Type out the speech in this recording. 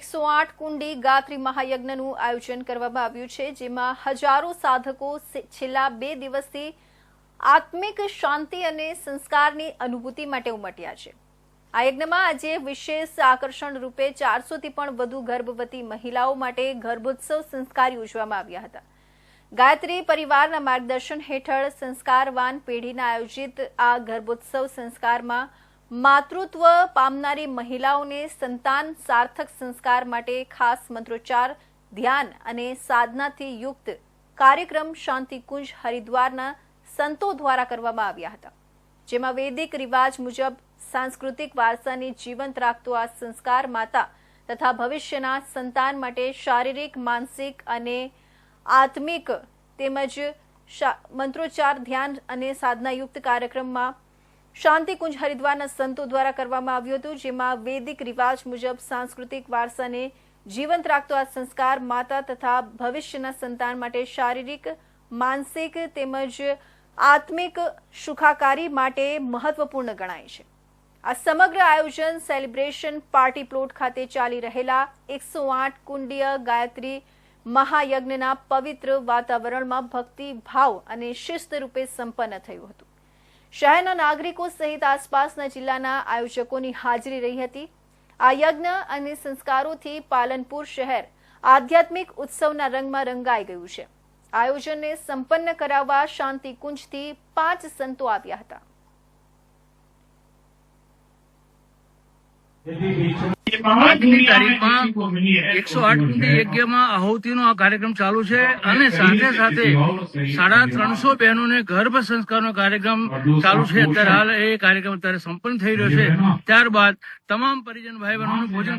એકસો આઠ કુંડી ગાત્રી મહાયજ્ઞનું આયોજન કરવામાં આવ્યું છે, જેમાં હજારો સાધકો છેલ્લા બે દિવસથી આત્મિક શાંતિ અને સંસ્કારની અનુભૂતિ માટે ઉમટ્યા છે. આ યજ્ઞમાં આજે વિશેષ આકર્ષણ રૂપે ચારસોથી પણ વધુ ગર્ભવતી મહિલાઓ માટે ગર્ભોત્સવ સંસ્કાર યોજવામાં આવ્યા હતા. ગાયત્રી પરિવારના માર્ગદર્શન હેઠળ સંસ્કારવાન પેઢીના આયોજિત આ ગર્ભોત્સવ સંસ્કારમાં માતૃત્વ પામનારી મહિલાઓને સંતાન સાર્થક સંસ્કાર માટે ખાસ મંત્રોચ્ચાર, ધ્યાન અને સાધનાથી યુક્ત કાર્યક્રમ શાંતિકુંજ હરિદ્વારના સંતો દ્વારા કરવામાં આવ્યા હતા, જેમાં વૈદિક રિવાજ મુજબ સાંસ્કૃતિક વારસાને જીવંત રાખતો આ સંસ્કાર માતા તથા ભવિષ્યના સંતાન માટે શારીરિક, માનસિક અને આત્મિક તેમજ મંત્રોચ્ચાર, ધ્યાન અને સાધનાયુક્ત કાર્યક્રમમાં શાંતિકુંજ હરિદ્વારના સંતો દ્વારા કરવામાં આવ્યું હતું, જેમાં વૈદિક રિવાજ મુજબ સાંસ્કૃતિક વારસાને જીવંત રાખતો આ સંસ્કાર માતા તથા ભવિષ્યના સંતાન માટે શારીરિક, માનસિક તેમજ આત્મિક સુખાકારી માટે મહત્વપૂર્ણ ગણાય છે. આ સમગ્ર આયોજન સેલિબ્રેશન પાર્ટી પ્લોટ ખાતે ચાલી રહેલા એકસો આઠ કુંડીય ગાયત્રી મહાયજ્ઞના પવિત્ર વાતાવરણમાં ભક્તિ ભાવ અને શિસ્ત રૂપે સંપન્ન થયું હતું. શહેરના નાગરિકો સહિત આસપાસના જિલ્લાના આયોજકોની હાજરી રહી હતી. આ યજ્ઞ અને સંસ્કારોથી પાલનપુર શહેર આધ્યાત્મિક ઉત્સવના રંગમાં રંગાઈ ગયું છે. આયોજનને સંપન્ન કરાવવા શાંતિ કુંજથી પાંચ સંતો આવ્યા હતા. આજની તારીખમાં એકસો આઠ કુંડી યજ્ઞમાં આહુતિનો આ કાર્યક્રમ ચાલુ છે અને સાથે સાથે સાડા ત્રણસો બહેનોને ગર્ભ સંસ્કારનો કાર્યક્રમ ચાલુ છે. અત્યારે હાલ એ કાર્યક્રમ અત્યારે સંપન્ન થઈ રહ્યો છે. ત્યારબાદ તમામ પરિજન ભાઈ બહેનોનું ભોજન